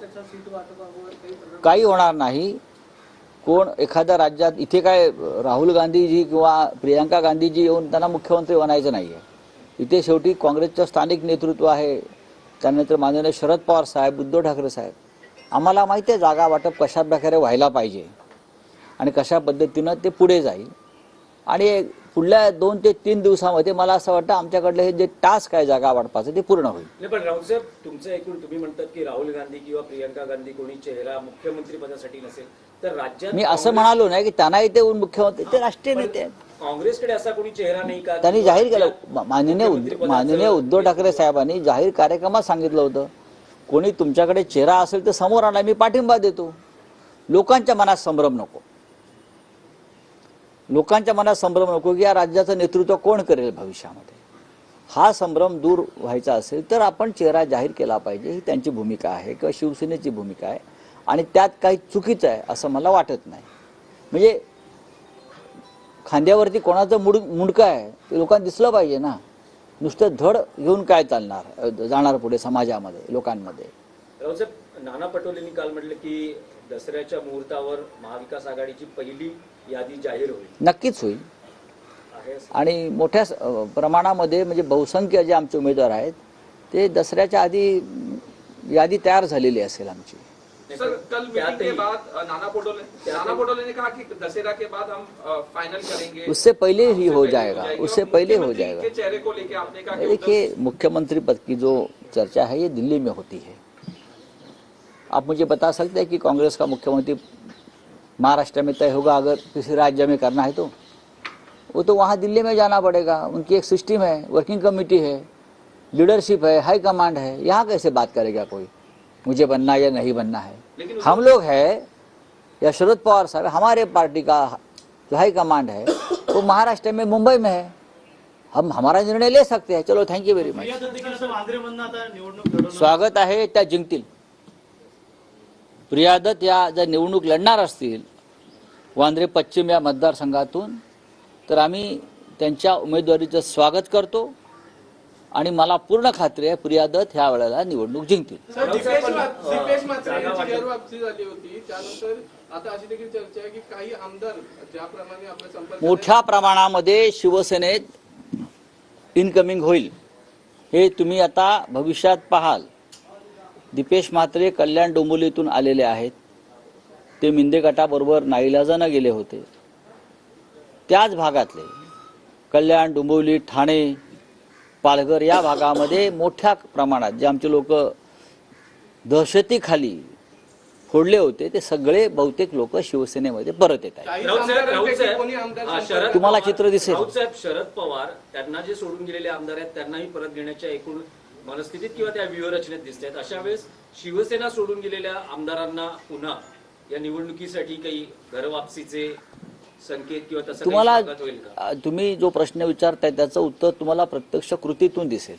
काही काही होणार नाही. कोण एखाद्या राज्यात इथे काय राहुल गांधीजी किंवा प्रियांका गांधीजी येऊन त्यांना मुख्यमंत्री बनायचं नाही आहे इथे शेवटी काँग्रेसचं स्थानिक नेतृत्व आहे. त्यानंतर माननीय शरद पवार साहेब उद्धव ठाकरे साहेब. आम्हाला माहिती आहे जागा वाटप कशा प्रकारे व्हायला पाहिजे आणि कशा पद्धतीनं ते पुढे जाईल. आणि पुढल्या दोन ते तीन दिवसामध्ये मला असं वाटतं आमच्याकडलं हे जे टास्क आहे जागा वाटपाचं ते पूर्ण होईल. नाही पण राऊत साहेब तुमचं ऐकून तुम्ही म्हणतात की राहुल गांधी किंवा प्रियंका गांधी कोणी चेहरा मुख्यमंत्री पदासाठी नसेल तर राज्यात मी असं म्हणालो नाही की त्यांना इथे येऊन मुख्यमंत्री ते राष्ट्रीय नेते आहेत. काँग्रेसकडे असा कोणी चेहरा नाही का? त्यांनी जाहीर केलं. माननीय उद्ध- माननीय उद्धव ठाकरे साहेबांनी जाहीर कार्यक्रमात सांगितलं होतं कोणी तुमच्याकडे चेहरा असेल तर समोर आणा मी पाठिंबा देतो. लोकांच्या मनात संभ्रम नको. लोकांच्या मनात संभ्रम नको की या राज्याचं नेतृत्व कोण करेल भविष्यामध्ये? हा संभ्रम दूर व्हायचा असेल तर आपण चेहरा जाहीर केला पाहिजे. ही त्यांची भूमिका आहे किंवा शिवसेनेची भूमिका आहे. आणि त्यात काही चुकीचं आहे असं मला वाटत नाही. म्हणजे खांद्यावरती कोणाचं मुड मुंडकं आहे? ते लोकांना दिसलं पाहिजे ना. नुसतं धड घेऊन काय चालणार जाणार पुढे समाजामध्ये लोकांमध्ये? नाना पटोलेंनी काल म्हटलं की दसऱ्याच्या मुहूर्तावर महाविकास आघाडीची पहिली यादी जाहीर होईल. नक्कीच होईल? आणि मोठ्या प्रमाणामध्ये म्हणजे बहुसंख्य जे आमचे उमेदवार आहेत ते दसऱ्याच्या आधी यादी तयार झालेली असेल आमची. सर कल मीटिंग के त्यातही- बाद अ, नाना पटोले नाना पटोले ने कहा कि दशहरा के बाद हम फाइनल करेंगे। उससे पहले ही हो पहले जाएगा। उससे पहले हो मुख्यमंत्री जाएगा। देखिए मुख्यमंत्री पद की जो चर्चा है ये दिल्ली में होती है। आप मुझे बता सकते हैं कि कांग्रेस का मुख्यमंत्री महाराष्ट्र में तय होगा अगर किसी राज्य में करना है तो? वो तो वहाँ दिल्ली में जाना पड़ेगा। उनकी एक सिस्टम है वर्किंग कमेटी है लीडरशिप है हाई कमांड है। यहाँ कैसे बात करेगा कोई? मुझे बनना या नहीं बनना है। हम लोग है या शरद पवार साहब हमारे पार्टी का जो हाई कमांड है वो महाराष्ट्र में मुंबई में है। हम हमारा निर्णय ले सकते हैं। चलो थँक यू व्हेरी मच स्वागत आहे त्या जिंकतील। प्रिया दत्त या जर निवडणूक लढणार असतील वांद्रे पश्चिम या मतदारसंघातून तर आम्ही त्यांच्या उमेदवारीचं स्वागत करतो आणि मला पूर्ण खात्री आहे प्रिया दत्त ह्या वेळेला निवडणूक जिंकतील. मोठ्या प्रमाणामध्ये शिवसेनेत इनकमिंग होईल. हे तुम्ही आता भविष्यात पाहाल. दीपेश म्हात्रे कल्याण डोंबिवलीतून आलेले आहेत. ते मिंदे गटाबरोबर नाईलाजानं गेले होते. त्याच भागातले कल्याण डोंबिवली ठाणे पालघर या भागामध्ये मोठ्या प्रमाणात जे आमचे लोक दहशतीखाली फोडले होते ते सगळे बहुतेक लोक शिवसेनेमध्ये परत येत आहेत. तुम्हाला चित्र दिसेल. शरद पवार त्यांना जे सोडून गेलेले आमदार आहेत त्यांनाही परत घेण्याच्या एकूण मनस्थितीत किंवा त्या व्यूहरचनेत दिसत आहेत अशा वेळेस शिवसेना सोडून गेलेल्या आमदारांना पुन्हा या निवडणुकीसाठी काही घरवापसीचे संकेत किंवा तसं तुम्हाला तुम्ही जो प्रश्न विचारताय त्याचं उत्तर तुम्हाला प्रत्यक्ष कृतीतून दिसेल.